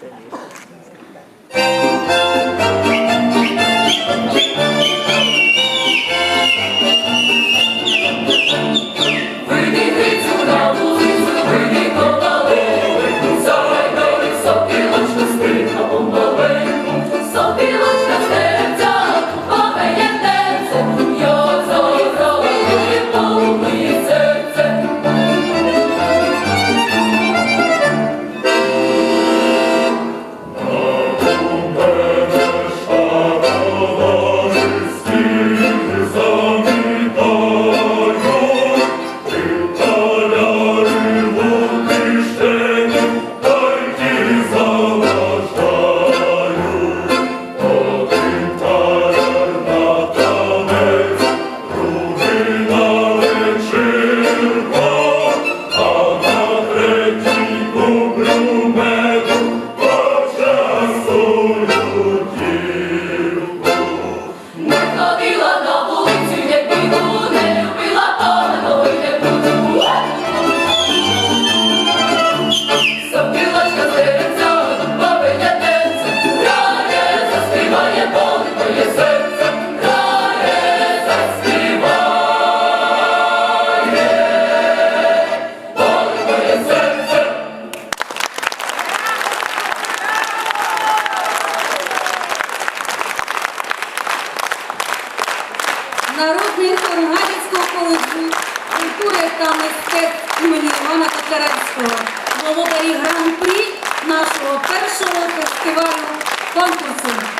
finished. Народний хору Гадяцького коледжу культури та мистецтв імені Івана Котляревського, володарі гран-при нашого першого фестивалю конкурсу.